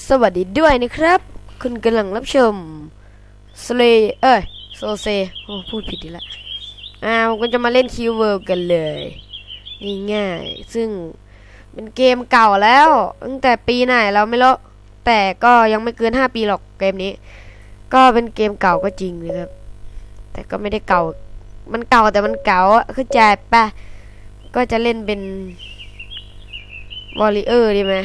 สวัสดีด้วยนะครับ คุณกำลังรับชมสเลเอ้ยโซเซโอ้พูดผิดอีกแล้วอ่าผมก็จะมาเล่นคิวเวิร์กันเลยง่ายๆซึ่งเป็นเกมเก่าแล้วตั้งแต่ปีไหนเราไม่รู้แต่ก็ยังไม่เกิน 5 ปีหรอกเกมนี้ ก็เป็นเกมเก่าก็จริงนะครับ แต่ก็ไม่ได้เก่า มันเก่าแต่มันเก่าเข้าใจปะก็จะเล่นเป็นวอลเลเยอร์ดีไหม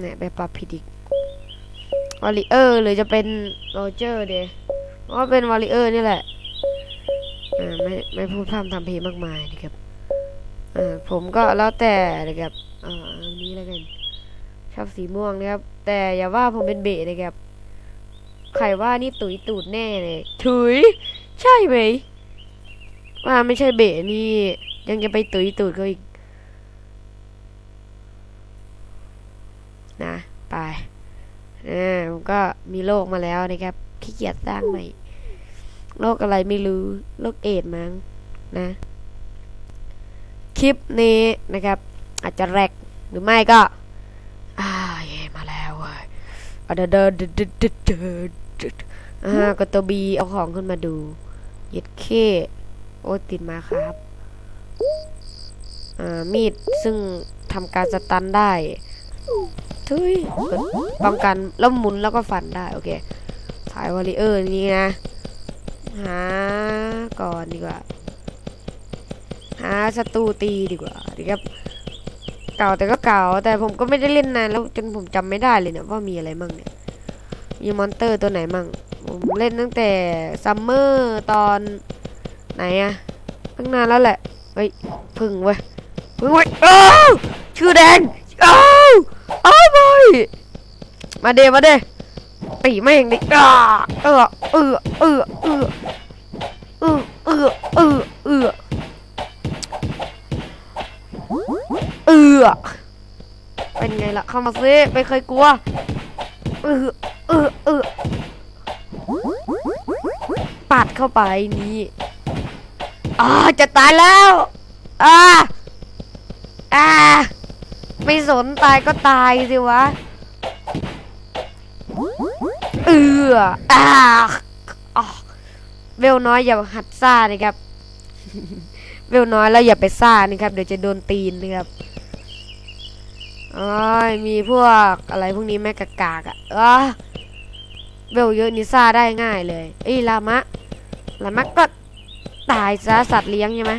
เนี่ยไปปรับผิดอีกวอลเลเยอร์หรือจะเป็นโรเจอร์เดยเพราะว่าเป็นวอลเลเยอร์นี่แหละอ่าไม่ไม่พูดพร่ำทำเพลงมากมายนะครับอ่าผมก็แล้วแต่นะครับอ่าอันนี้แล้วกันชอบสีม่วงนะครับ แต่อย่าว่าผมเป็นเบะนะครับใครว่านี่ตุยตูดแน่เลยถุย ใช่ไหมว่าไม่ใช่เบะนี่ยังจะไปตุยตูดเขาอีก นะไปอ่าผมก็มีโรคมาแล้วนะครับขี้เกียจสร้างใหม่โรคอะไรไม่รู้โรคเอดมั้งนะ คลิปนี้นะครับ อาจจะแรกหรือไม่ก็อ่าเย่มาแล้วเว้ยอะเดินเดินเดินเดินเดินเดินเดินอ่ากดตัวบีเอาของขึ้นมาดูเย็ดเคโอ้ติดมาครับมีดซึ่งทำการสตันได้ ทุยป้องกันแล้วหมุนแล้วก็ฟันได้ โอเคสายวอลเลเยอร์นี่นะ หาก่อนดีกว่า หาศัตรูตีดีกว่าดีครับ เก่าแต่ก็เก่า แต่ผมก็ไม่ได้เล่นนานแล้วจนผมจำไม่ได้เลยเนี่ยว่ามีอะไรมั่งเนี่ย มีมอนเตอร์ตัวไหนมั่ง ผมเล่นตั้งแต่ซัมเมอร์ตอนไหนอะตั้งนานแล้วแหละ เฮ้ยพึ่งเว้ยพึ่งเว้ยอ้าวชื่อแดง อ้าวอ้าวบอยมาเดมาเดตีแม่งดิอ้าเออเออเออเออเออเออเออเออเออเป็นไงล่ะเข้ามาซิไม่เคยกลัวเออเออเออปัดเข้าไปนี่อ่าจะตายแล้วอ่าอ่า ไม่สนตายก็ตายสิวะ เอออ่าอะเวลน้อยอย่าหัดซ่านะครับ เวลน้อยแล้วอย่าไปซ่านะครับ เดี๋ยวจะโดนตีนนะครับอมีพวกอะไรพวกนี้แม่กากากอะอะเวลเยอะนี่ซ่าได้ง่ายเลย เอ้ยลามะลามะก็ตายซะสัตว์เลี้ยงใช่ไหม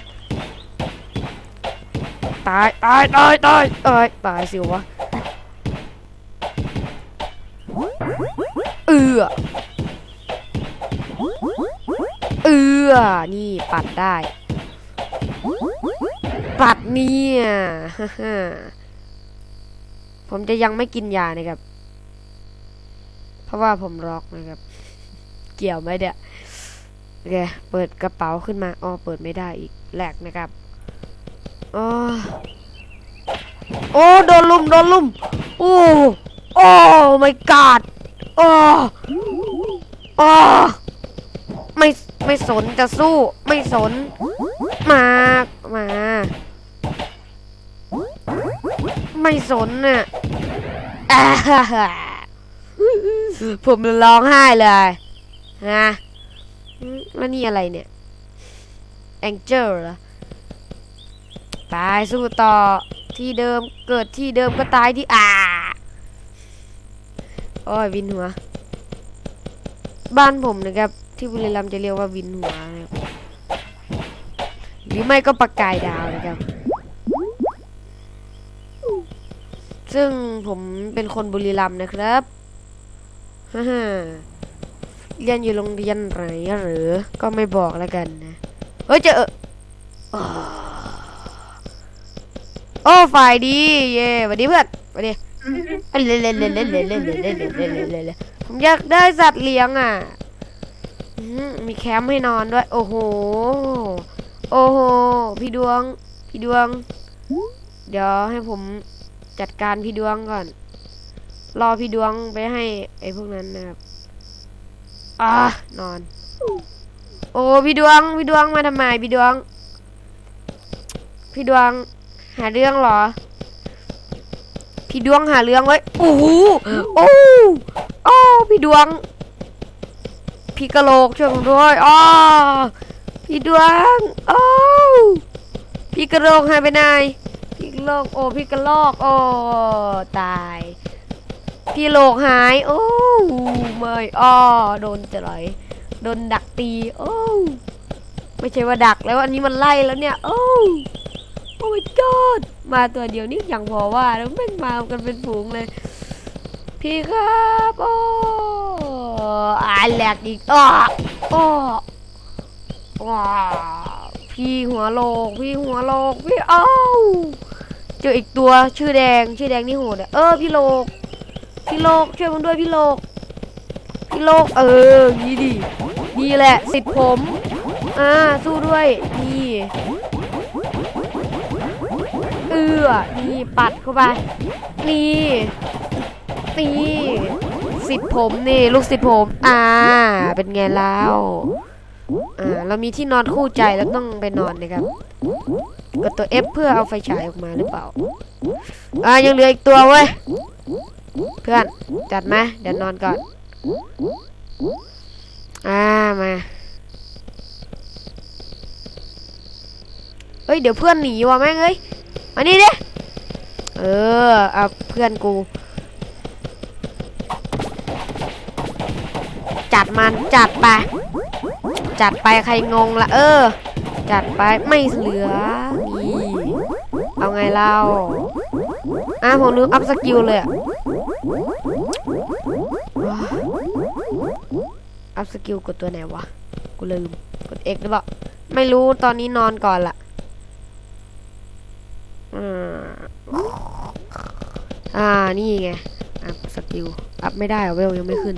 ตายตายตายตายเอ้ยตายสิวะเอือเอือนี่ปัดได้ ปัดเนี่ยฮ่าฮ่าผมจะยังไม่กินยานะครับ เพราะว่าผมร็อกนะครับ เกี่ยวไหมเดี๋ยโอเคเปิดกระเป๋าขึ้นมาอ๋อเปิดไม่ได้อีกแหลกนะครับ โอ้โอ้โดนลุมโดนลุมโอ้โอ้ my god โอ้โอ้ไม่ไม่สนจะสู้ ไม่สน มา มา ไม่สนน่ะผมร้องไห้เลยนะแล้วนี่อะไรเนี่ย Angel เหรอ ตายสู้ต่อที่เดิมเกิดที่เดิมก็ตายที่อ่าโอ้ยวินหัว บ้านผมนะครับ ที่บุรีรัมย์จะเรียกว่าวินหัวนะครับหรือไม่ก็ประกายดาวนะครับ ซึ่งผมเป็นคนบุรีรัมย์นะครับฮ่าฮ่าเรียนอยู่โรงเรียนไหนหรือ ก็ไม่บอกแล้วกันนะ เฮ้ยเจอ โอ้ฝ่ายดีเย่สวัสดีเพื่อนสวัสดีเล่นเล่นเล่นเล่นเล่นเล่นเล่นเล่นเล่นเล่นเล่นเลเลผมอยากได้สัตว์เลี้ยงอะมีแคมป์ให้นอนด้วย โอ้โห โอ้โห พี่ดวง พี่ดวง เดี๋ยวให้ผมจัดการพี่ดวงก่อน รอพี่ดวงไปให้ไอ้พวกนั้นนะครับอ่านอน โอ้พี่ดวง พี่ดวงมาทำไมพี่ดวง พี่ดวง หาเรื่องเหรอ พี่ดวงหาเรื่องไว้โอ้โหโอ้โอ้พี่ดวง พี่กะโหลกช่วยผมด้วยอ้อพี่ดวงโอ้พี่กะโหลกหายไปไหนพี่กะโหลกโอ้พี่กะโหลกโอ้ตาย พี่โหลกหายโอ้ไม่อ้อโดนจะไหลโดนดักตีโอ้ไม่ใช่ว่าดักแล้วอันนี้มันไล่แล้วเนี่ย โอ้โอ้ my god มาตัวเดียวนี่อย่างพอว่าแล้วแม่งมากันเป็นฝูงเลย พี่ครับโอ้อาแหลกอีกอ้ออ้ออ้อพี่หัวโลกพี่หัวโลกพี่เอ้าเจออีกตัวชื่อแดงชื่อแดงนี่โหดเออพี่โลกพี่โลกช่วยผมด้วยพี่โลกพี่โลกเออนี่ดิดีแหละสิทธิ์ผมอ่าสู้ด้วยนี่ อือนี่ปัดเข้าไป นี่นี่สิทธิ์ผมนี่ ลูกสิทธิ์ผม อ่า เป็นไงแล้วอ่าเรามีที่นอนคู่ใจแล้วต้องไปนอนนะครับกดตัว F เพื่อเอาไฟฉายออกมาหรือเปล่า อ่า ยังเหลืออีกตัวเว้ย เพื่อน จัดไหมเดี๋ยวนอนก่อน อ่า มาเฮ้ย เดี๋ยวเพื่อนหนีว่ะแม่งเอ้ย มานี่ดิ เออเอาเพื่อนกู จัดมันจัดไป จัดไปใครงงละเออ จัดไปไม่เหลือนี่เอาไงเล่าอะผมลืมอัพสกิลเลยอะอัพสกิลกดตัวไหนวะ กูลืม กด X หรือเปล่า ไม่รู้ตอนนี้นอนก่อนละอ่า อ่า นี่ไง อัพสกิล อัพไม่ได้อะเวลยังไม่ขึ้น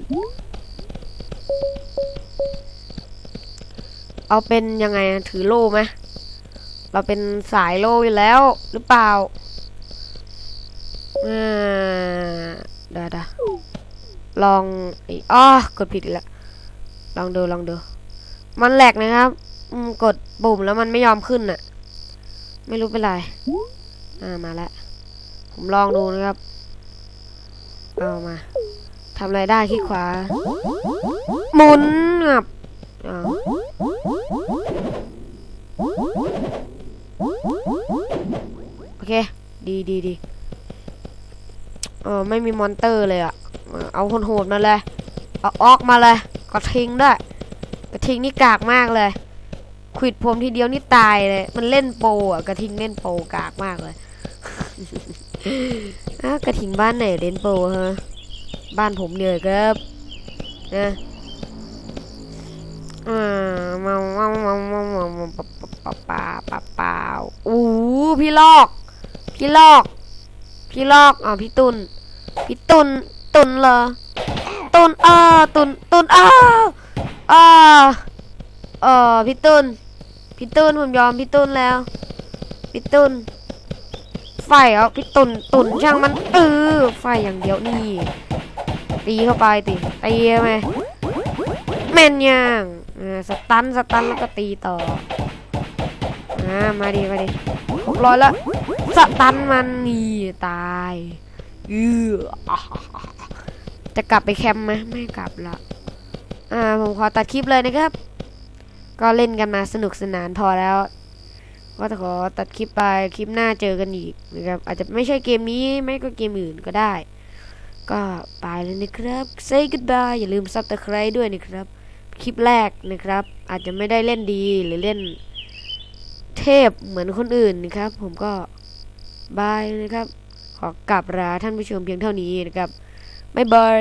เอาเป็นยังไง ถือโล่ไหมเราเป็นสายโล่อยู่แล้ว หรือเปล่าอ่าเดี๋ยวลองอ๋อกดผิดอีกแล้วลองดู ลองดู มันแหลกนะครับกดปุ่มแล้วมันไม่ยอมขึ้นน่ะ ไม่รู้เป็นไร อ่า มาแล้ว ผมลองดูนะครับ เอามาทำอะไรได้คลิกขวา หมุนงับอ้าโอเค ดีดีดีเออไม่มีมอนเตอร์เลยอะเอาโหดมาเลย เอาออกมาเลยกระทิงด้วยกระทิงนี่กากมากเลยขวิดผมทีเดียวนี่ตายเลย มันเล่นโปรอะกระทิงเล่นโปรกากมากเลย อ้าวกระทิงบ้านไหนเล่นโปรฮะ บ้านผมเนี่ยครับนะอ่ามาเมามามามามาปะปะปะปะปะอู้พี่ลอก พี่ลอก พี่ลอกอ๋อพี่ตุน พี่ตุน ตุนเหรอ ตุนเออตุน ตุนเออเออเออพี่ตุน พี่ตุนผมยอมพี่ตุนแล้ว พี่ตุน ไฟเอาพี่ตุนตุนช่างมันเออไฟอย่างเดียวนี่ ตีเข้าไปติตีไหมแม่นยังอ่าสตันสตันแล้วก็ตีต่ออ่ามาดิมาดิหกร้อยแล้วสตันมันนี่ตายอืออจะกลับไปแคมป์ไหมไม่กลับละอ่าผมขอตัดคลิปเลยนะครับ ก็เล่นกันมาสนุกสนานพอแล้ว ก็จะขอตัดคลิปไปคลิปหน้าเจอกันอีกนะครับ อาจจะไม่ใช่เกมนี้ไม่ก็เกมอื่นก็ได้ ก็ไปแล้วนะครับ say goodbye อย่าลืม subscribe ด้วยนะครับ คลิปแรกนะครับ อาจจะไม่ได้เล่นดีหรือเล่น เทพเหมือนคนอื่นนะครับ ผมก็บายนะครับ ขอกลับลาท่านผู้ชมเพียงเท่านี้นะครับบ๊ายบาย